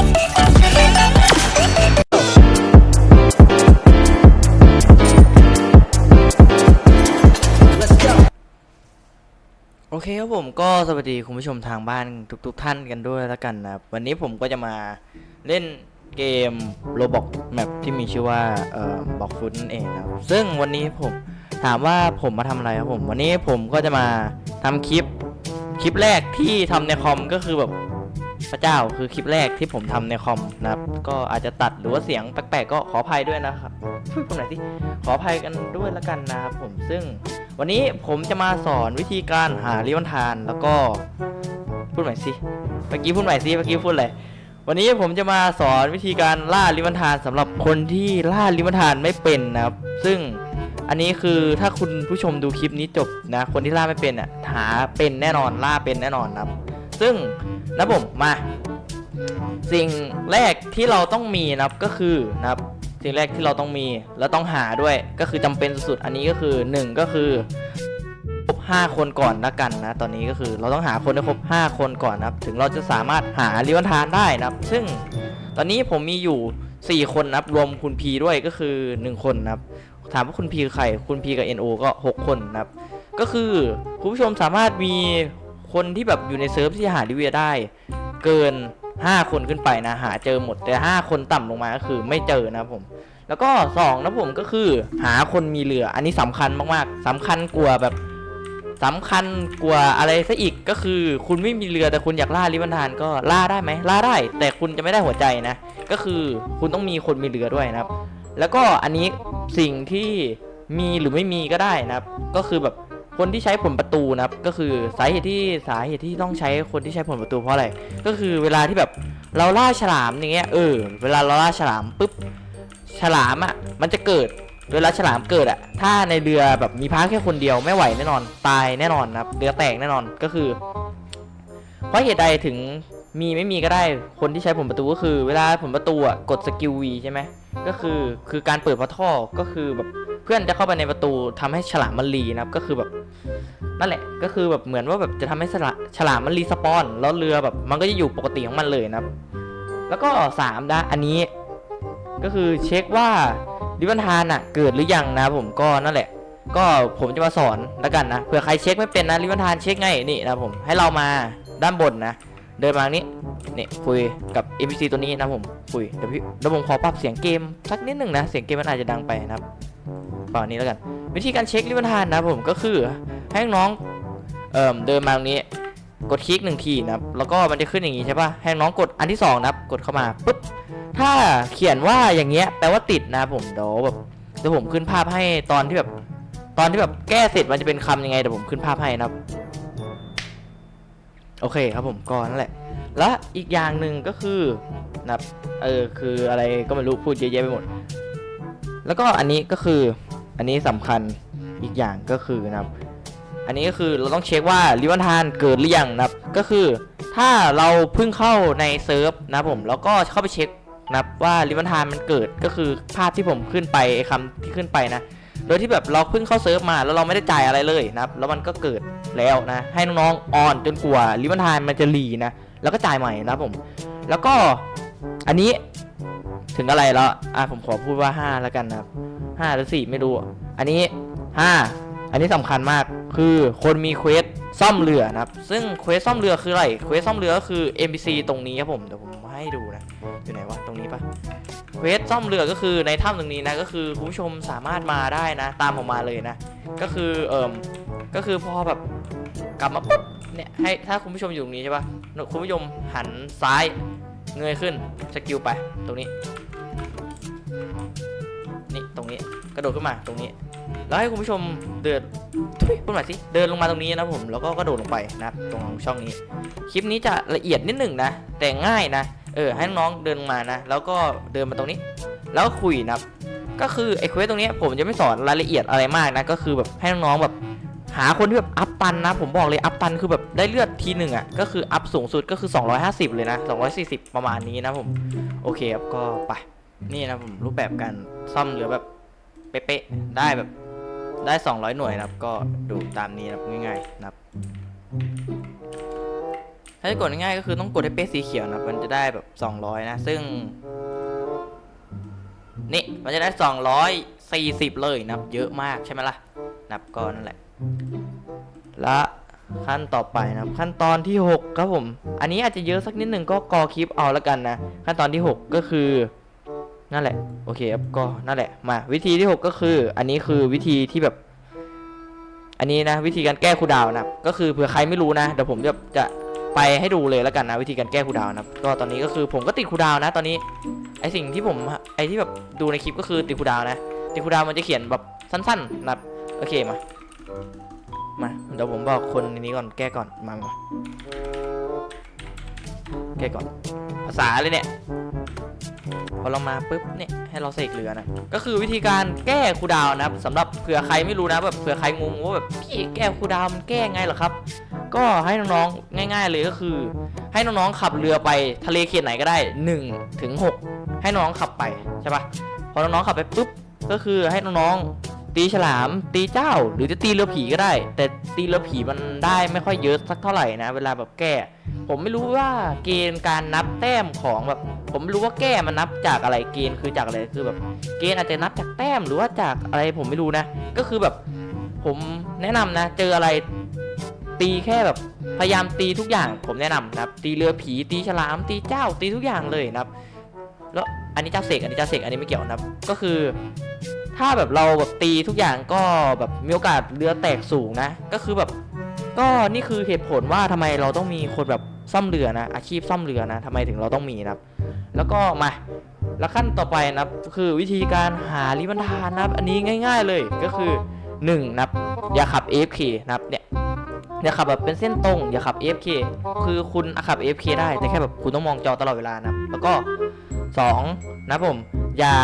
โอเคครับผมก็สวัสดีคุณผู้ชมทางบ้านทุกๆท่านกันด้วยแล้วกันนะครับ วันนี้ผมก็จะมาเล่นเกม Roblox Map ที่มีชื่อว่าเอ่อบอกฟุตนั่นเองนะครับ ซึ่งวันนี้ผมถามว่าผมมาทำอะไรครับผม วันนี้ผมก็จะมาทำคลิป คลิปแรกที่ทำในคอมก็คือแบบ พระเจ้าคือคลิปแรกที่ผมทำในคอมนะครับ ก็อาจจะตัดหรือว่าเสียงแปลกๆก็ขออภัยด้วยนะครับช่วยผมหน่อยสิขออภัยกันด้วยล้วกันนะครับผมซึ่งวันนี้ผมจะมาสอนวิธีการหาลิวันทานแล้วก็พูดใหม่สิเมื่อกี้พูดใหม่สิเมื่อกี้พูดอะไรวันนี้ผมจะมาสอนวิธีการล่าลิวันทานสำหรับคนที่ล่าลิวันทานไม่เป็นนะครับ ซึ่งอันนี้คือถ้าคุณผู้ชมดูคลิปนี้จบนะ คนที่ล่าไม่เป็นอะหาเป็นแน่นอนล่าเป็นแน่นอนนะครับ ซึ่ง นะผมมา สิ่งแรกที่เราต้องมีนะครับก็คือนะครับสิ่งแรกที่เราต้องมีแล้วต้องหาด้วยก็คือจำเป็นสุดๆอันนี้ก็คือหนึ่งก็คือครบ5คนก่อนละกันนะ ตอนนี้ก็คือเราต้องหาคนให้ครบ5 คนก่อนนะครับ ถึงเราจะสามารถหาลิวันทานได้นะครับ ซึ่งตอนนี้ผมมีอยู่ 4 คนนะครับ รวมคุณพีด้วยก็คือ 1 คนนะครับ ถามว่าคุณพีคือใคร คุณพีกับ NO ก็ 6 คนนะครับ ก็คือคุณผู้ชมสามารถมี คนที่แบบอยู่ในเซิร์ฟที่หาลิเวียได้ เกิน 5 คนขึ้นไปนะ หาเจอหมดแต่ 5 คนต่ำลงมาก็คือไม่เจอนะผม แล้วก็ 2 นะผมก็คือหาคนมีเรือ อันนี้สำคัญมากๆสำคัญกว่าแบบสำคัญกว่าอะไรซะอีกก็คือ คุณไม่มีเรือแต่คุณอยากล่าลิบันทานก็ล่าได้ไหมล่าได้ แต่คุณจะไม่ได้หัวใจนะ ก็คือคุณต้องมีคนมีเรือด้วยนะครับ แล้วก็อันนี้สิ่งที่มีหรือไม่มีก็ได้นะครับ ก็คือแบบ คนที่ใช้ผลประตูนะครับก็คือสาเหตุที่สาเหตุที่ต้องใช้คนที่ใช้ผลประตูเพราะอะไรก็คือเวลาที่แบบเราล่าฉลามอย่างเงี้ยเออเวลาเราล่าฉลามปุ๊บฉลามอะมันจะเกิดเวลาฉลามเกิดอะถ้าในเรือแบบมีพาแค่คนเดียวไม่ไหวแน่นอนตายแน่นอนนะครับเรือแตกแน่นอนก็คือ เพราะเหตุใดถึงมีไม่มีก็ได้คนที่ใช้ผลประตูก็คือ เวลาผลประตูอะกดสกิล V ใช่ไหม ก็คือคือการเปิดพอท่อก็คือแบบเพื่อนจะเข้าไปในประตูทำให้ฉลามมันรีนะครับก็คือแบบนั่นแหละก็คือแบบเหมือนว่าแบบจะทำให้ฉลาฉลามมันรีสปอนแล้วเรือแบบ มันก็จะอยู่ปกติของมันเลยนะครับ แล้วก็สามนะอันนี้ก็คือเช็คว่าลิวันทานอะเกิดหรือยังนะผมก็นั่นแหละ ก็ผมจะมาสอนแล้วกันนะเผื่อใครเช็คไม่เป็นนะลิวันทานเช็คไงนี่นะผมให้เรามาด้านบนนะ เดินมานี้นี่คุยกับ NPC ตัวนี้นะผมคุยเดี๋ยวพี่เดี๋ยวผมขอปรับเสียงเกมสักนิดหนึ่งนะเสียงเกมมันอาจจะดังไปนะครับเปล่านี้แล้วกัน วิธีการเช็คลิวันทานนะผมก็คือให้น้องเอ่อเดินมาตรงนี้กดคลิกหนึ่งทีนะครับแล้วก็มันจะขึ้นอย่างนี้ใช่ปะให้น้องกดอันที่สองนะครับกดเข้ามาปุ๊บถ้าเขียนว่าอย่างเงี้ยแปลว่าติดนะผมเดี๋ยวแบบเดี๋ยวผมขึ้นภาพให้ตอนที่แบบตอนที่แบบแก้เสร็จมันจะเป็นคำยังไงเดี๋ยวผมขึ้นภาพให้นะครับ โอเคครับผมก็นั่นแหละ และอีกอย่างหนึ่งก็คือนะครับเออคืออะไรก็ไม่รู้พูดเยอะแยะไปหมด แล้วก็อันนี้ก็คืออันนี้สำคัญอีกอย่างก็คือนะครับ อันนี้ก็คือเราต้องเช็คว่าลิวันทานเกิดหรือยังนะครับ ก็คือถ้าเราเพิ่งเข้าในเซิร์ฟนะผมแล้วก็เข้าไปเช็คนะครับว่าลิวันทานมันเกิดก็คือภาพที่ผมขึ้นไปไอ้คำที่ขึ้นไปนะ ดยที่แบบเราเพิ่งเข้าเซิร์ฟมาแล้วเราไม่ได้จ่ายอะไรเลยนะครับแล้วมันก็เกิดแล้วนะให้น้องๆออนจนกว่าลิมันทานมันจะรีนะแล้วก็จ่ายใหม่นะผม แล้วก็อันนี้ถึงอะไรแล้วอะผมขอพูดว่า 5 แล้วกันนะครับ5หรือ4ไม่รู้ อันนี้ 5 อันนี้สำคัญมากคือคนมีเควส ซ่อมเรือนะครับ ซึ่งเควสซ่อมเรือคืออะไร เควสซ่อมเรือก็คือ NPC ตรงนี้ครับผม เดี๋ยวผมให้ดูนะ อยู่ไหนวะ ตรงนี้ปะเควสซ่อมเรือก็คือในถ้ำตรงนี้นะ ก็คือคุณผู้ชมสามารถมาได้นะ ตามผมมาเลยนะ ก็คือเอ่มก็คือพอแบบกลับมาปุ๊บ เนี่ย ให้ถ้าคุณผู้ชมอยู่ตรงนี้ใช่ปะคุณผู้ชมหันซ้าย เงยขึ้น สกิลไป ตรงนี้ นี่ ตรงนี้ กระโดดขึ้นมา ตรงนี้ แล้วให้คุณผู้ชมเดินทุยพูดหน่อยสิเดินลงมาตรงนี้นะผมแล้วก็กระโดดลงไปนะครับตรงช่องนี้ คลิปนี้จะละเอียดนิดหนึ่งนะ แต่ง่ายนะเออให้น้องเดินลงมานะ แล้วก็เดินมาตรงนี้ แล้วก็คุยนะก็คือไอ้เควสตรงนี้ผมจะไม่สอนรายละเอียดอะไรมากนะก็คือแบบให้น้องๆแบบหาคนที่แบบอัพตันนะ ผมบอกเลยอัพตันคือแบบได้เลือดทีหนึ่งอะก็คืออัพสูงสุดก็คือ 250 เลยนะ 240 ประมาณนี้นะผม โอเคครับก็ไปนี่นะผมรูปแบบการซ่อมเหลือแบบ เป๊ะๆได้แบบได้ 200 หน่วยนะครับ ก็ดูตามนี้นะครับง่ายๆนะครับ ถ้าจะกดง่ายๆก็คือต้องกดให้เป๊ะสีเขียวนะมันจะได้แบบ 200 นะ ซึ่ง นี่มันจะได้ 240 เลยนะครับ เยอะมากใช่ไหมล่ะนับก็นั่นแหละ และขั้นต่อไปนะครับ ขั้นตอนที่ 6 ครับผม อันนี้อาจจะเยอะสักนิดหนึ่งก็กอคลิปเอาแล้วกันนะ ขั้นตอนที่ 6 ก็คือ นั่นแหละโอเคครับก็นั่นแหละมาวิธีที่ 6 ก็คือ อันนี้คือวิธีที่แบบ อันนี้นะ วิธีการแก้คูดาวนะก็คือเผื่อใครไม่รู้นะเดี๋ยวผมจะจะไปให้ดูเลยแล้วกันนะวิธีการแก้คูดาวนะก็ตอนนี้ก็คือผมก็ติดคูดาวนะ ตอนนี้ไอสิ่งที่ผมไอที่แบบดูในคลิปก็คือติดคูดาวนะติดคูดาวมันจะเขียนแบบสั้นๆนะโอเคมามาเดี๋ยวผมบอกคนในนี้ก่อนแก้ก่อนมามาแก้ก่อน ภาษาเลยเนี่ย พอเรามาปุ๊บเนี่ยให้เราเสกเรือนะก็คือวิธีการแก้คูดาวนะครับสำหรับเผื่อใครไม่รู้นะแบบเผื่อใครงงว่าแบบพี่แก้คูดาวมันแก้ไงเหรอครับ ก็ให้น้องๆง่าย ๆเลยก็คือ ให้น้องๆขับเรือไปทะเลเขตไหนก็ได้1ถึง6ให้น้องขับไปใช่ปะพอน้องๆขับไปปุ๊บก็คือให้น้องๆ ตีฉลามตีเจ้า หรือจะตีเรือผีก็ได้ แต่ตีเรือผีมันได้ไม่ค่อยเยอะสักเท่าไหร่นะ เวลาแบบแก้ ผมไม่รู้ว่าเกณฑ์การนับแต้มของแบบ ผมไม่รู้ว่าแก้มันนับจากอะไรเกณฑ์คือจากอะไรคือแบบ เกณฑ์อาจจะนับจากแต้มหรือว่าจากอะไรผมไม่รู้นะ ก็คือแบบผมแนะนำนะ เจออะไรตีแค่แบบพยายามตีทุกอย่างผมแนะนำนะครับ ตีเรือผีตีฉลามตีเจ้าตีทุกอย่างเลยนะครับ แล้ว อันนี้เจ้าเสกอันนี้เจ้าเสกอันนี้ไม่เกี่ยวนะครับก็คือ ถ้าแบบเราแบบตีทุกอย่างก็แบบมีโอกาสเรือแตกสูงนะ ก็คือแบบก็นี่คือเหตุผลว่าทำไมเราต้องมีคนแบบซ่อมเรือนะ อาชีพซ่อมเรือนะทำไมถึงเราต้องมีนะครับ แล้วก็มาแล้วขั้นต่อไปนะครับคือวิธีการหาลิบันทานนะครับ อันนี้ง่าย ๆเลยก็คือ1นะครับ อย่าขับ AFK นะครับเนี่ยอย่าขับแบบเป็นเส้นตรงอย่าขับ AFK คือคุณขับ AFK ได้แต่แค่แบบคุณต้องมองจอตลอดเวลานะครับ แล้วก็ 2นะผมอย่า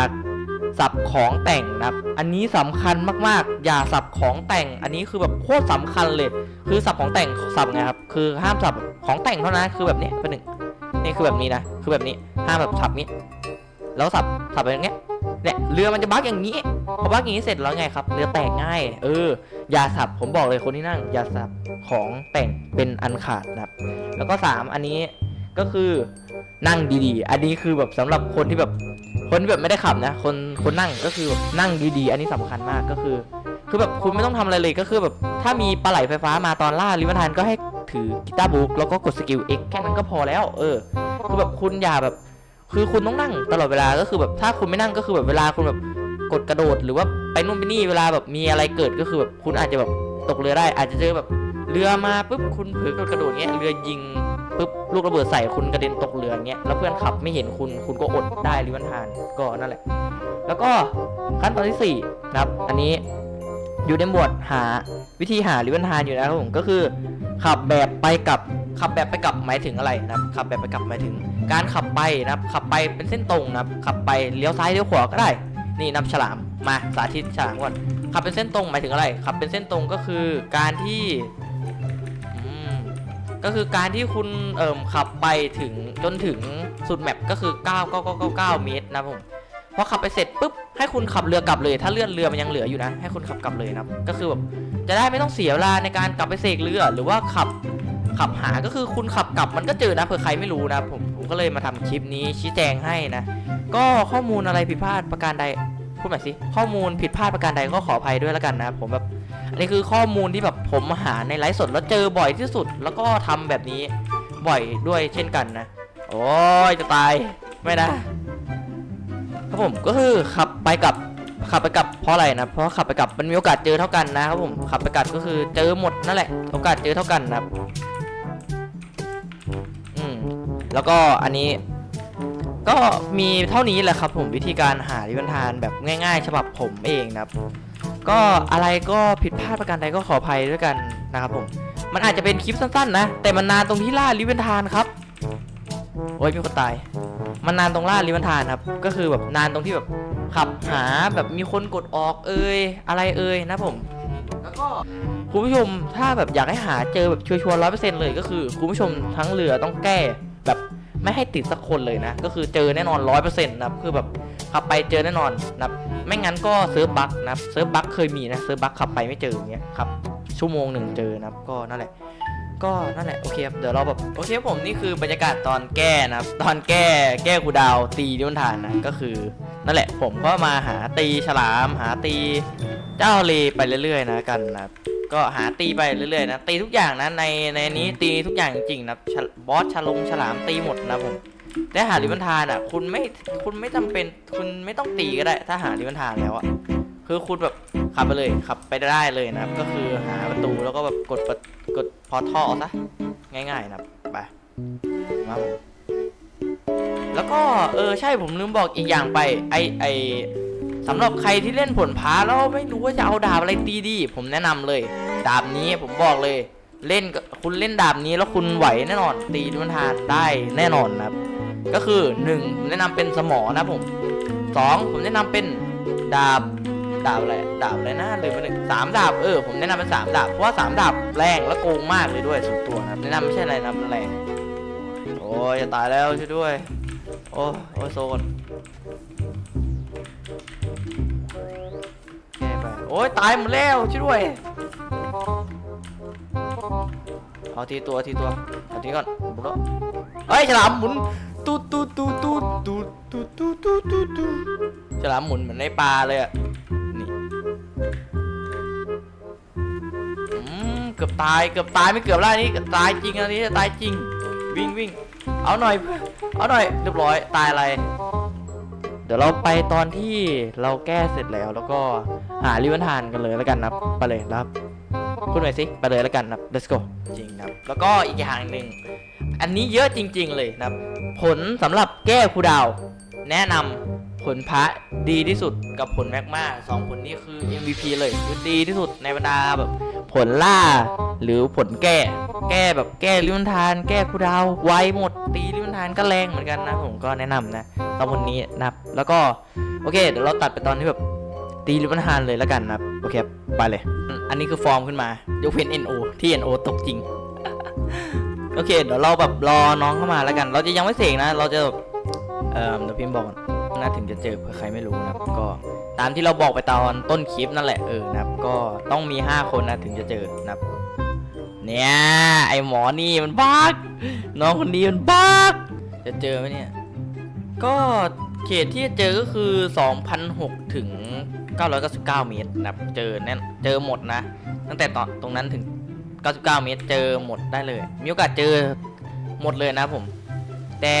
สับของแต่งนะครับ อันนี้สำคัญมากๆ อย่าสับของแต่ง อันนี้คือแบบโคตรสำคัญเลย คือสับของแต่งสับไงครับ คือห้ามสับของแต่งเท่านั้น คือแบบนี้เป็นหนึ่งนี่คือแบบนี้นะ คือแบบนี้ ห้ามแบบสับนี้ แล้วสับสับไปอย่างเงี้ยเนี่ยเรือมันจะบักอย่างนี้ พอบักอย่างนี้เสร็จแล้วไงครับ เรือแตกง่าย เออ อย่าสับ ผมบอกเลยคนที่นั่ง อย่าสับของแต่งเป็นอันขาดนะครับ แล้วก็ 3 อันนี้ก็คือ นั่งดีๆ อันนี้คือแบบสำหรับคนที่แบบคนที่แบบไม่ได้ขับนะ คนคนนั่งก็คือแบบนั่งดีๆ อันนี้สำคัญมากก็คือ คือแบบคุณไม่ต้องทำอะไรเลยก็คือแบบถ้ามีปลาไหลไฟฟ้ามาตอนล่าลิเวทานก็ให้ถือกีตาร์บุ๊กแล้วก็กดสกิลเอ็แค่นั้นก็พอแล้ว เออ คือแบบคุณอย่าแบบ คือคุณต้องนั่งตลอดเวลาก็คือแบบถ้าคุณไม่นั่งก็คือแบบเวลาคุณแบบกดกระโดดหรือว่าไปนู่นไปนี่เวลาแบบมีอะไรเกิดก็คือแบบคุณอาจจะแบบตกเรือได้ อาจจะเจอแบบเรือมาปุ๊บคุณเผลอกดกระโดดเงี้ยเรือยิง ปุ๊บลูกระเบิดใส่คุณกระเด็นตกเรือเงี้ยแล้วเพื่อนขับไม่เห็นคุณคุณก็อดได้ริวันทานก็นั่นแหละ แล้วก็ขั้นตอนที่สี่นะครับ อันนี้อยู่ในหมวดหาวิธีหาริวันทานอยู่นะครับผมก็คือ ขับแบบไปกับขับแบบไปกลับหมายถึงอะไรนะครับขับแบบไปกลับหมายถึง การขับไปนะครับ ขับไปเป็นเส้นตรงนะครับ ขับไปเลี้ยวซ้ายเลี้ยวขวาก็ได้ นี่นับฉลามมาสาธิตฉลามก่อนขับเป็นเส้นตรงหมายถึงอะไร ขับเป็นเส้นตรงก็คือการที่ ก็คือการที่คุณเอ่มขับไปถึงจนถึงสุดแมปก็คือ9 9 9 9 9 เมตรนะผมพอขับไปเสร็จปุ๊บให้คุณขับเรือกลับเลย ถ้าเลื่อนเรือมันยังเหลืออยู่นะ ให้คุณขับกลับเลยนะก็คือแบบจะได้ไม่ต้องเสียเวลาในการกลับไปเสกเรือ หรือว่าขับขับหาก็คือคุณขับกลับมันก็เจอนะเผื่อใครไม่รู้นะผมผมก็เลยมาทำคลิปนี้ชี้แจงให้นะ ก็ข้อมูลอะไรผิดพลาดประการใด ดใหม่สิข้อมูลผิดพลาดประการใดก็ขออภัยด้วยแล้วกันนะผมแบบอันนี้คือข้อมูลที่แบบผมหาในไลฟ์สดแล้วเจอบ่อยที่สุด แล้วก็ทำแบบนี้บ่อยด้วยเช่นกันนะ โอ้ยจะตายไม่นะครับผมก็คือขับไปกับขับไปกับเพราะอะไรนะเพราะขับไปกับมันมีโอกาสเจอเท่ากันนะครับผมขับไปกับก็คือเจอหมดนั่นแหละโอกาสเจอเท่ากันนะครับ อืมแล้วก็อันนี้ ก็มีเท่านี้แหละครับผมวิธีการหาลิบันทานแบบง่ายๆ ฉบับผมเองนะครับ ก็อะไรก็ผิดพลาดประการใดก็ขออภัยด้วยกันนะครับผม มันอาจจะเป็นคลิปสั้นๆ นะ แต่มันนานตรงที่ล่าลิบันทานครับ โอ้ยมีคนตาย มันนานตรงล่าลิบันทานครับ ก็คือแบบนานตรงที่แบบขับหาแบบมีคนกดออกเอ่ยอะไรเอ่ยนะผม แล้วก็คุณผู้ชมถ้าแบบอยากให้หาเจอแบบชัวร์ร้อยเปอร์เซ็นต์เลยก็คือคุณผู้ชมทั้งเรือต้องแก้แบบ ไม่ให้ติดสักคนเลยนะ ก็คือเจอแน่นอนร้อยเปอร์เซ็นต์นะครับคือแบบขับไปเจอแน่นอนนะครับไม่งั้นก็เซิร์ฟบั๊กนะครับเซิร์ฟบั๊กเคยมีนะเซิร์ฟบั๊กขับไปไม่เจออย่างเงี้ยครับชั่วโมงหนึ่งเจอนะครับก็นั่นแหละก็นั่นแหละโอเคครับเดี๋ยวเราแบบโอเคครับผมนี่คือบรรยากาศตอนแก้นะครับตอนแก้แก้ครูดาวตีดิวันทานนะก็คือนั่นแหละผมก็มาหาตีฉลามหาตีเจ้าเลไปเรื่อยๆนะกันนะครับ ก็หาตีไปเรื่อยๆนะตีทุกอย่างนะในในนี้ตีทุกอย่างจริงๆนะบอสฉลงฉลามตีหมดนะผมแต่หาลิวันทานอะ คุณไม่คุณไม่จำเป็นคุณไม่ต้องตีก็ได้ ถ้าหาลิวันทานแล้วอะคือคุณแบบขับไปเลยขับไปได้เลยนะครับ ก็คือหาประตูแล้วก็แบบกดประกดพอท่อซะง่ายๆนะไปมาผมแล้วก็เออใช่ผมลืมบอกอีกอย่างไปไอไอ สำหรับใครที่เล่นผลพาแล้วไม่รู้ว่าจะเอาดาบอะไรตีดี ผมแนะนำเลย ดาบนี้ผมบอกเลย เล่นคุณเล่นดาบนี้แล้วคุณไหวแน่นอน ตีมันทานได้แน่นอนครับ ก็คือหนึ่งผมแนะนำเป็นสมอนะผมสองผมแนะนำเป็นดาบดาบอะไรดาบอะไรนะลืมไปหนึ่งสามดาบเออผมแนะนำเป็นสามดาบเพราะว่าสามดาบแรงและโกงมากเลยด้วยสุดตัวนะครับแนะนำไม่ใช่อะไรนะมันแรงโอ้ยจะตายแล้วช่วยด้วย โอ้โอ้โซน โอ้ยตายหมดแล้วช่วยด้วย เอาทีตัวทีตัวเอาทีก่อนบุกแล้วเฮ้ยฉลามหมุนตูดตูดตูดตูดตูดตูดตูดตูดตูดตูดฉลามหมุนเหมือนในปลาเลยอะนี่อืมเกือบตายเกือบตายไม่เกือบแล้วนี่ตายจริงอันนี้จะตายจริง วิ่งวิ่งเอาหน่อย เอาหน่อยเรียบร้อยตายอะไร เดี๋ยวเราไปตอนที่เราแก้เสร็จแล้ว แล้วก็หาลิวันทานกันเลยแล้วกันนะไปเลยนะครับพูดหน่อยสิไปเลยแล้วกันนะ let's go จริงนะครับ แล้วก็อีกอย่างหนึ่งอันนี้เยอะจริง ๆ เลยนะครับ ผลสำหรับแก้คูดาว แนะนำ ผลพระดีที่สุดกับผลแมกมาสองผลนี้คือ MVP เลยคือดีที่สุดในบรรดาแบบ ผลล่า หรือผลแก้ แก้แบบแก้ลิวันทาน แก้คูดาวไวหมด ตีลิวันทานก็แรงเหมือนกันนะ ผมก็แนะนำนะตอนผลนี้นะครับแล้วก็โอเค เดี๋ยวเราตัดไปตอนที่แบบตีลิวันทานเลยแล้วกันนะครับโอเคไปเลย อันนี้คือฟอร์มขึ้นมายกเว้น NO ที่ NO ตกจริงโอเค เดี๋ยวเราแบบรอน้องเข้ามาแล้วกัน เราจะยังไม่เสกนะ เราจะเอ่อเดี๋ยวพิมพ์บอกก่อน น่าถึงจะเจอเผื่อใครไม่รู้นะครับ ก็ตามที่เราบอกไปตอนต้นคลิปนั่นแหละเออนะครับ ก็ต้องมี 5 คนนะถึงจะเจอนะครับ เนี่ยไอหมอนี่มันบักน้องคนนี้มันบักจะเจอไหมเนี่ย ก็เขตที่จะเจอก็คือ 2,006ถึง 999 เมตรนะครับเจอแน่นเจอหมดนะ ตั้งแต่ตอนตรงนั้นถึง 99 เมตรเจอหมดได้เลย มีโอกาสเจอหมดเลยนะผม แต่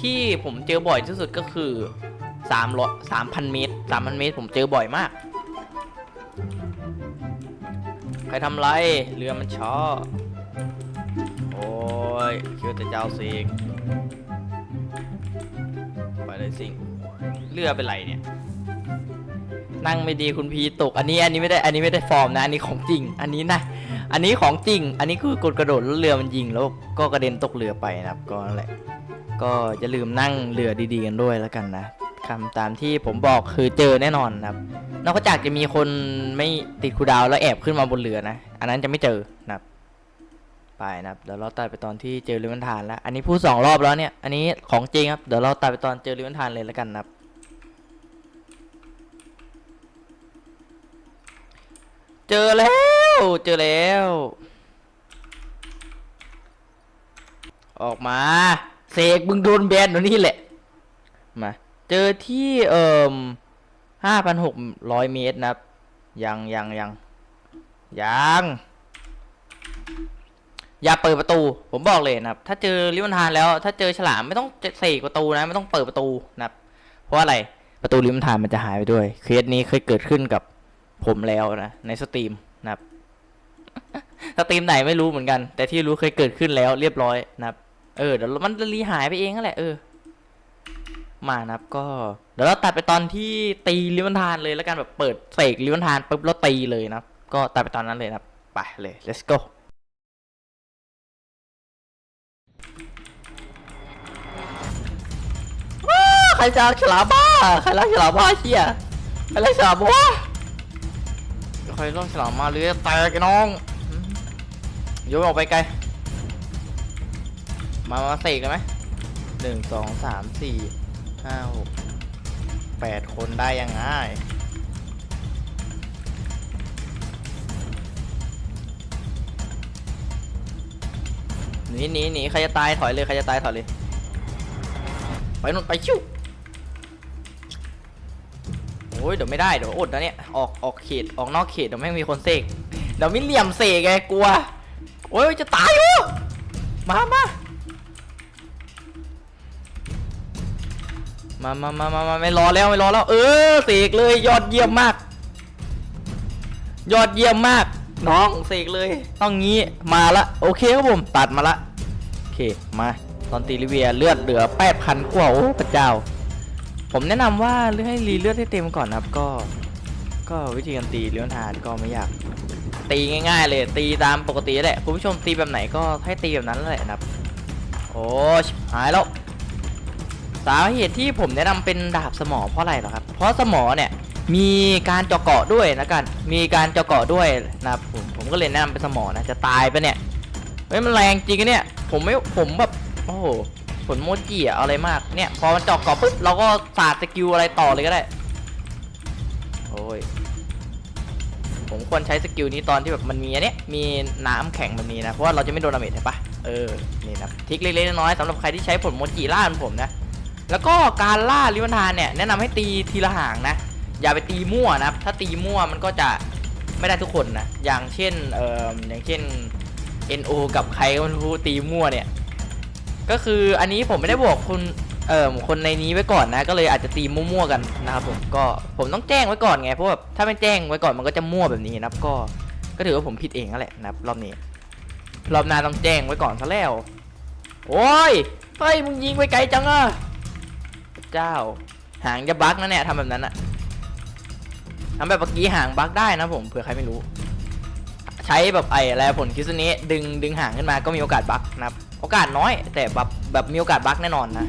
ที่ผมเจอบ่อยที่สุดก็คือ3ร้อย3,000เมตร3,000เมตรผมเจอบ่อยมาก ใครทำไร เรือมันช้อโอ้ยคิดว่าจะเจ้าเสกไปเลยสิงเรือเป็นไรเนี่ย นั่งไม่ดีคุณพีตก อันนี้อันนี้ไม่ได้ อันนี้ไม่ได้ฟอร์มนะ อันนี้ของจริง อันนี้นะ อันนี้ของจริง อันนี้คือกดกระโดดแล้วเรือมันยิงแล้วก็กระเด็นตกเรือไปนะครับ ก็นั่นแหละ ก็อย่าลืมนั่งเรือดีๆกันด้วยแล้วกันนะคำตามที่ผมบอกคือเจอแน่นอนครับ นอกจากจะมีคนไม่ติดคูดาวแล้วแอบขึ้นมาบนเรือนะ อันนั้นจะไม่เจอนะครับ ไปนะครับ เดี๋ยวเราตัดไปตอนที่เจอริวันทานแล้ว อันนี้พูดสองรอบแล้วเนี่ย อันนี้ของจริงครับ เดี๋ยวเราตัดไปตอนเจอริวันทานเลยแล้วกันนะครับ เจอแล้ว เจอแล้ว ออกมา เสกมึงโดนแบนเดี๋ยวนี้แหละ มา เจอที่เอ่มห้าพันหกร้อยเมตรนะครับ ยังยังยังยัง อย่าเปิดประตู ผมบอกเลยนะครับ ถ้าเจอลิวันทานแล้ว ถ้าเจอฉลามไม่ต้องเสกประตูนะ ไม่ต้องเปิดประตูนะครับ เพราะอะไรประตูลิวันทานมันจะหายไปด้วย เคสนี้เคยเกิดขึ้นกับผมแล้วนะ ในสตรีมนะครับสตรีมไหนไม่รู้เหมือนกัน แต่ที่รู้เคยเกิดขึ้นแล้วเรียบร้อยนะครับ เออเดี๋ยวมันจะรีหายไปเองนั่นแหละเออ มานะครับก็ เดี๋ยวเราตัดไปตอนที่ตีลิวันทานเลยแล้วกันแบบเปิดเสกลิวันทานปุ๊บแล้วตีเลยนะครับก็ตัดไปตอนนั้นเลยนะครับไปเลย let's go ใครจะฉลาบ้าใครรักฉลาบ้าเชียใครรักฉลาบ้าใครรักฉลามมาเรือแตกไอ้น้องโยนออกไปไกล มามาเสกเลยไหมหนึ่งสองสามสี่ห้าหกแปดคนได้ยังไงหนีหนีหนีใครจะตายถอยเลยใครจะตายถอยเลย ไปนู่นไปชิวโอ้ยเดี๋ยวไม่ได้เดี๋ยวอดนะเนี่ยออกออกเขตออกนอกเขตเดี๋ยวแม่งมีคนเสกเดี๋ยวมิเหลี่ยมเสกไงกลัวโอ้ยจะตายอยู่มามา มามามามามาไม่รอแล้วไม่รอแล้ว เออเสกเลยยอดเยี่ยมมาก ยอดเยี่ยมมาก น้องเสกเลย ต้องงี้มาละโอเคครับผมตัดมาละโอเคมาตอนตีลิเวียเลือดเหลือแปดพันกว่าโอ้พระเจ้า ผมแนะนำว่าเลือให้รีเลือดให้เต็มก่อนนะครับก็ ก็วิธีการตีเลี้ยวทานก็ไม่ยาก ตีง่าย ๆ เลย ตีตามปกติแหละคุณผู้ชมตีแบบไหนก็ให้ตีแบบนั้นแหละนะครับ โอ้ชิบหายแล้ว สาเหตุที่ผมแนะนำเป็นดาบสมอเพราะอะไรหรอครับ เพราะสมอเนี่ยมีการเจาะเกาะด้วยนะกัน มีการเจาะเกาะด้วยนะผมผมก็เลยแนะนำเป็นสมอนะจะตายไปเนี่ยเฮ้ยมันแรงจริงอะเนี่ย ผมไม่ผมแบบโอ้โหผลโมจิอะอะไรมากเนี่ยพอมันเจาะเกาะปุ๊บเราก็สาดสกิลอะไรต่อเลยก็ได้โอ้ยผมควรใช้สกิลนี้ตอนที่แบบมันมีอันเนี้ยมีน้ำแข็งแบบนี้นะเพราะว่าเราจะไม่โดนดาเมจเห็นปะเออนี่นะทิกเล็กๆน้อยๆสำหรับใครที่ใช้ผลโมจิล่าเหมือนผมนะ แล้วก็การล่าลิวันทานเนี่ยแนะนำให้ตีทีละหางนะ อย่าไปตีมั่วนะครับถ้าตีมั่วมันก็จะไม่ได้ทุกคนนะ อย่างเช่นเอ่ออย่างเช่น NO กับใครก็ไม่รู้ตีมั่วเนี่ย ก็คืออันนี้ผมไม่ได้บอกคุณเอ่อคนในนี้ไว้ก่อนนะ ก็เลยอาจจะตีมั่วๆกันนะครับผมก็ผมต้องแจ้งไว้ก่อนไงเพราะแบบถ้าไม่แจ้งไว้ก่อนมันก็จะมั่วแบบนี้นะครับก็ก็ถือว่าผมผิดเองนั่นแหละนะครับรอบนี้รอบหน้าต้องแจ้งไว้ก่อนซะแล้ว โอ้ยเฮ้ยมึงยิงไปไกลจังอะ เจ้า หางจะบั๊กนะเนี่ยทำแบบนั้นอะทำแบบเมื่อกี้หางบั๊กได้นะผมเผื่อใครไม่รู้ ใช้แบบไอ้อะไรผลคิสเนะดึงดึงหางขึ้นมาก็มีโอกาสบั๊กนะครับโอกาสน้อย แต่แบบแบบมีโอกาสบั๊กแน่นอนนะ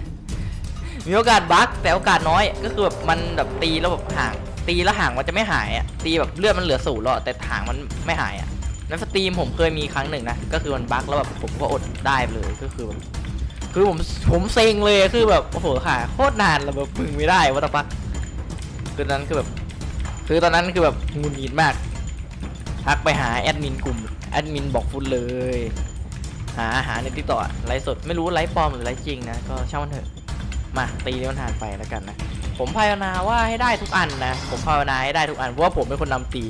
มีโอกาสบั๊กแต่โอกาสน้อยก็คือแบบมันแบบตีแล้วแบบห่าง ตีแล้วห่างมันจะไม่หายอะตีแบบเลือดมันเหลือศูนย์แล้วอะแต่หางมันไม่หายอะในสตรีมผมเคยมีครั้งหนึ่งนะก็คือมันบั๊กแล้วแบบผมก็อดได้เลยก็คือแบบ คือผมผมเซ็งเลยคือแบบโอ้โหค่ะโคตรนานแล้วแบบพึงไม่ได้วัตปักคือตอนนั้นคือแบบคือตอนนั้นคือแบบงุนงิดมากทักไปหาแอดมินกลุ่มแอดมินบอกฟุตเลย หาหาในติ๊กต็อกไลฟ์สดไม่รู้ไลฟ์ปลอมหรือไลฟ์จริงนะก็ช่างมันเถอะมาตีนิ้วทานไปแล้วกันนะผมภาวนาว่าให้ได้ทุกอันนะผมภาวนาให้ได้ทุกอันเพราะว่าผมเป็นคนนำตี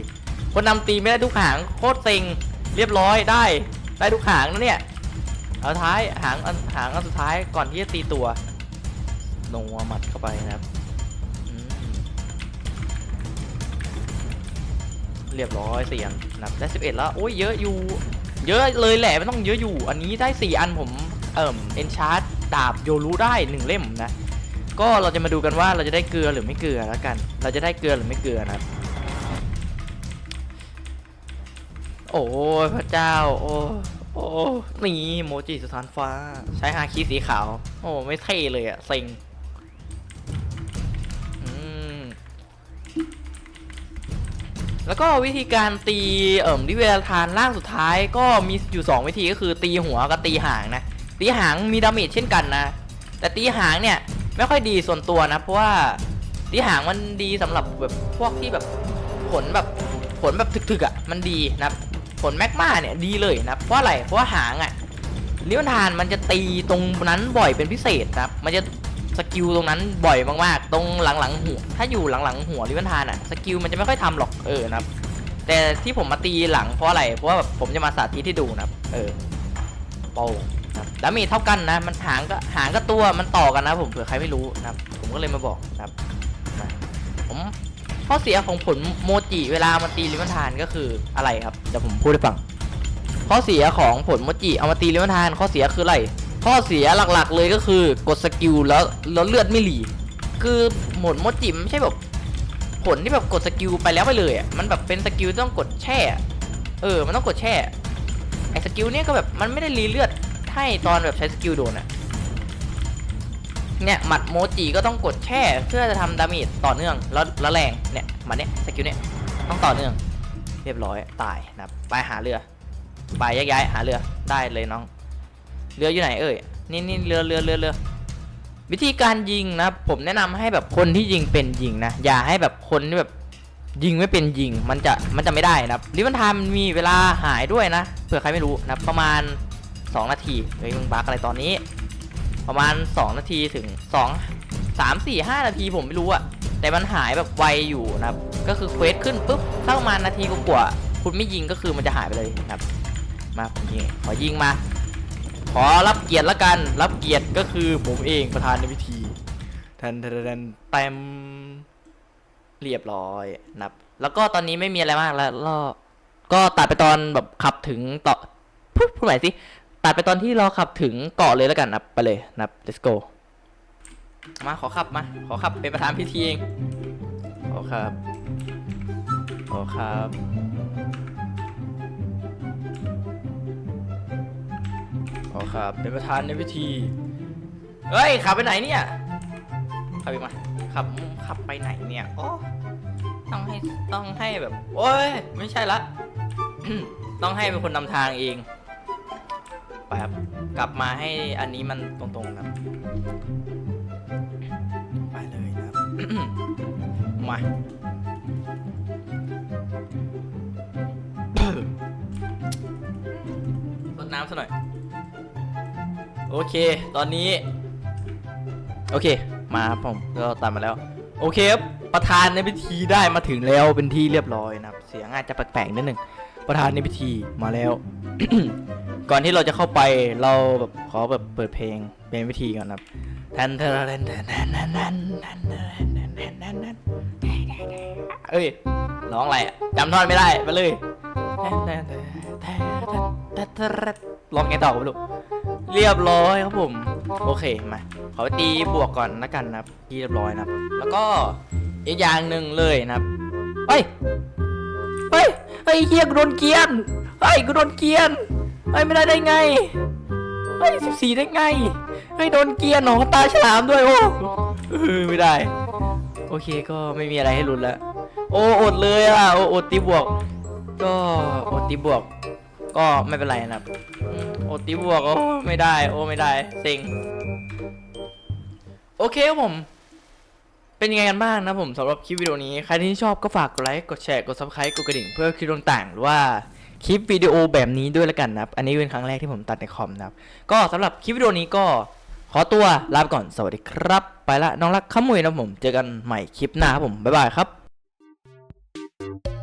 คนนำตีไม่ได้ทุกหางโคตรเซ็งเรียบร้อยได้ได้ทุกหางนะเนี่ย เอาท้ายหางอันหางอันสุดท้ายก่อนที่จะตีตัวลงหัวหมัดเข้าไปนะครับเรียบร้อยเสี่อันนับได้สิบเอ็ดแล้วโอ้ยเยอะอยู่ เยอะเลยแหละไม่ต้องเยอะอยู่ อันนี้ได้สี่อันผมเอิ่มเอนชาร์ดดาบโยรู้ได้หนึ่งเล่มนะก็เราจะมาดูกันว่าเราจะได้เกลือหรือไม่เกลือแล้วกัน เราจะได้เกลือหรือไม่เกลือนะโอ้พระเจ้าโอ้ โอ้นี่โมจิสถานฟ้า ใช้ฮาคิสีขาว โอ้ ไม่เท่เลยอะเซ็งแล้วก็วิธีการตีเอ่มที่เวลาทานล่างสุดท้ายก็มีอยู่ 2 วิธีก็คือตีหัวกับตีหางนะ ตีหางมีดาเมจเช่นกันนะ แต่ตีหางเนี่ยไม่ค่อยดีส่วนตัวนะ เพราะว่าตีหางมันดีสำหรับแบบพวกที่แบบผลแบบผลแบบถึกๆอะ่ะมันดีนะ ลแมกมาเนี่ยดีเลยนะเพราะอะไรเพราะาหางอะ่ะลิวนทานมันจะตีตรงนั้นบ่อยเป็นพิเศษนะครับ มันจะสกิลตรงนั้นบ่อยมากๆ ตรงหลังๆหัว ถ้าอยู่หลังๆหัวลิวันทานอะ่ะสกิลมันจะไม่ค่อยทำหรอกเออนะครับ แต่ที่ผมมาตีหลังเพราะอะไร เพราะว่าแบบผมจะมาสาธิตให้ดูนะครับ เออโป้นะครับดาเมจเท่ากันนะ มันหางก็หางก็ตัวมันต่อกันนะ ผมเผื่อใครไม่รู้นะครับ ผมก็เลยมาบอกนะครับผม ข้อเสียของผลโมจิเวลามันตีลิมันทานก็คืออะไรครับเดี๋ยวผมพูดให้ฟัง ข้อเสียของผลโมจิเอามาตีลิมันทาน ข้อเสียคืออะไรข้อเสียหลักๆเลยก็คือกดสกิลแล้วแล้วเลือดไม่หลีคือหมดโมจิมันไม่ใช่แบบผลที่แบบกดสกิลไปแล้วไปเลยอะมันแบบเป็นสกิลที่ต้องกดแช่ เออ มันต้องกดแช่ไอ้สกิลเนี้ยก็แบบมันไม่ได้รีเลือดให้ตอนแบบใช้สกิลโดนอะ เนี่ยหมัดโมจิก็ต้องกดแช่เพื่อจะทำดาเมจต่อเนื่องแล้วแล้วแรงเนี่ยหมันเนี้ยสกิลเนี้ยต้องต่อเนื่อง เรียบร้อยตายนะไปหาเรือไปแยกย้ายหาเรือได้เลยน้อง เรืออยู่ไหนเอ่ยนี่นี่เรือเรือเรือเรือวิธีการยิงนะผมแนะนำให้แบบคนที่ยิงเป็นยิงนะอย่าให้แบบคนที่แบบยิงไม่เป็นยิงมันจะมันจะไม่ได้นะรับลิวันทามมีเวลาหายด้วยนะเผื่อใครไม่รู้นะประมาณ 2 นาทีเฮ้ยมึงบักอะไรตอนนี้ ประมาณ 2 นาทีถึง 2 3 4 5 นาทีผมไม่รู้อะแต่มันหายแบบไวอยู่นะครับ ก็คือเควสขึ้นปุ๊บถ้าประมาณนาทีกว่าๆคุณไม่ยิงก็คือมันจะหายไปเลยนะครับ มาผมยิงขอยิงมา ขอรับเกียรติละกัน รับเกียรติก็คือผมเองประธานในพิธีทันทันทันเต็มเรียบร้อยนับ แล้วก็ตอนนี้ไม่มีอะไรมากแล้วก็ก็ตัดไปตอนแบบขับถึงต่อพูดพูดใหม่สิ ตัดไปตอนที่เราขับถึงเกาะเลยแล้วกันนับไปเลยนับ let's go มาขอขับมา ขอขับเป็นประธานพิธีเองขอครับขอครับขอครับเป็นประธานในพิธีเฮ้ยขับไปไหนเนี่ยขับไปมาขับขับไปไหนเนี่ยโอ้ต้องให้ต้องให้แบบ โอ้ยไม่ใช่ละต้องให้เป็นคนนำทางเอง ไปครับ กลับมาให้อันนี้มันตรงๆครับ ไปเลยนะครับ มารดน้ำซะหน่อย โอเค ตอนนี้ โอเค มาครับผมก็ตามมาแล้ว โอเคครับ ประธานในพิธีได้มาถึงแล้วเป็นที่เรียบร้อยนะครับ เสียงอาจจะแปลกๆนิดหนึ่ง ประธานในพิธีมาแล้ว ก่อนที่เราจะเข้าไปเราแบบขอแบบเปิดเพลงเป็นพิธีก่อนครับแทนแทนแทนแทนแทนแทนแทนแทนแทนแทนแทนเอ้ยร้องอะไรอะจำท่อนไม่ได้ไปเลยแทนแทนแทนแทนแทนแทนร้องไงต่อไม่รู้เรียบร้อยครับผม โอเคมาขอไปตีบวกก่อนนะกันนะครับที่เรียบร้อยนะครับ แล้วก็อีกอย่างหนึ่งเลยนะครับเฮ้ย เฮ้ยเฮ้ยเฮียกูโดนเกียนเฮ้ยกูโดนเกียนเฮ้ยไม่ได้ได้ไงเฮ้ยสิบสี่ได้ไงเฮ้ยโดนเกียนหนอตาฉลามด้วยโอ้เออไม่ได้ โอเคก็ไม่มีอะไรให้ลุ้นแล้วโอ้อดเลยอะโอ้อดตีบวก ก็อดตีบวก ก็ไม่เป็นไรนะครับโอติบวกโอ้ไม่ได้ โอ้ไม่ได้เซ็งโอเคครับผม เป็นยังไงกันบ้างนะผมสำหรับคลิปวิดีโอนี้ ใครที่ชอบก็ฝากกดไลค์ กดแชร์ กดซับสไคร b ์กดกระดิ่งเพื่อคลิปต่างๆหรือว่าคลิปวิดีโอแบบนี้ด้วยละกันนะครับ อันนี้เป็นครั้งแรกที่ผมตัดในคอมนะครับ ก็สำหรับคลิปวิดีโอนี้ก็ขอตัวลาไปก่อนสวัสดีครับ ไปละน้องรักขมุยนะผม เจอกันใหม่คลิปหน้าครับผมบ๊ายบายครับ